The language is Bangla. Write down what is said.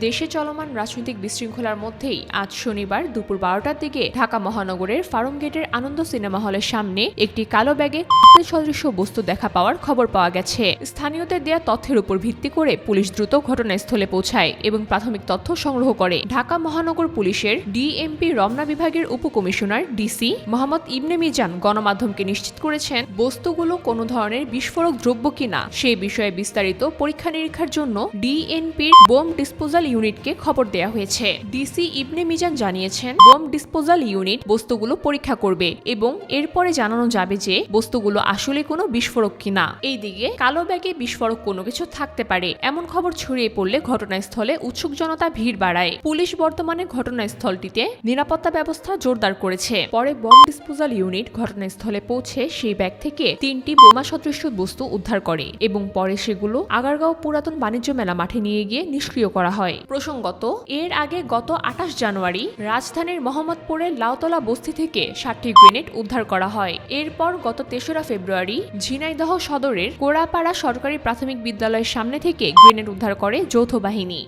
দেশে চলমান রাজনৈতিক বিশৃঙ্খলার মধ্যেই আজ শনিবার দুপুর বারোটার দিকে ঢাকা মহানগরের ফার্ম গেটের আনন্দ সিনেমা হলের সামনে একটি কালো ব্যাগে সদৃশ্য বস্তু দেখা পাওয়ার খবর পাওয়া গেছে। স্থানীয়দের দেয়া তথ্যের উপর ভিত্তি করে পুলিশ দ্রুত ঘটনাস্থলে পৌঁছায় এবং প্রাথমিক তথ্য সংগ্রহ করে। ঢাকা মহানগর পুলিশের ডিএমপি রমনা বিভাগের উপকমিশনার ডিসি মোহাম্মদ ইবনে মিজান গণমাধ্যমকে নিশ্চিত করেছেন, বস্তুগুলো কোনো ধরনের বিস্ফোরক দ্রব্য কিনা সেই বিষয়ে বিস্তারিত পরীক্ষা নিরীক্ষার জন্য ডিএনপির বোম ডিসপোজাল ইউনিটকে খবর দেওয়া হয়েছে। ডিসি ইবনে মিজান জানিয়েছেন, বোম ডিসপোজাল ইউনিট বস্তুগুলো পরীক্ষা করবে এবং এরপরে জানানো যাবে যে বস্তুগুলো আসলে কোনো বিস্ফোরক কিনা। এইদিকে কালো ব্যাগে বিস্ফোরক কোনো কিছু থাকতে পারে, এমন খবর ছড়িয়ে পড়লে ঘটনাস্থলে উৎসুক জনতা ভিড় বাড়ায়। পুলিশ বর্তমানে ঘটনাস্থলটিতে নিরাপত্তা ব্যবস্থা জোরদার করেছে। পরে বম ডিসপোজাল ইউনিট ঘটনাস্থলে পৌঁছে সেই ব্যাগ থেকে তিনটি বোমা সদৃশ্য বস্তু উদ্ধার করে এবং পরে সেগুলো আগারগাঁও পুরাতন বাণিজ্য মেলা মাঠে নিয়ে গিয়ে নিষ্ক্রিয় করা হয়। প্রসঙ্গত, এর আগে গত আঠাশ জানুয়ারি রাজধানীর মোহাম্মদপুরের লাউতলা বস্তি থেকে ষাটটি গ্রেনেড উদ্ধার করা হয়। এরপর গত তেসরা ফেব্রুয়ারি ঝিনাইদহ সদরের কোড়াপাড়া সরকারি প্রাথমিক বিদ্যালয়ের সামনে থেকে গ্রেনেড উদ্ধার করে যৌথ বাহিনী।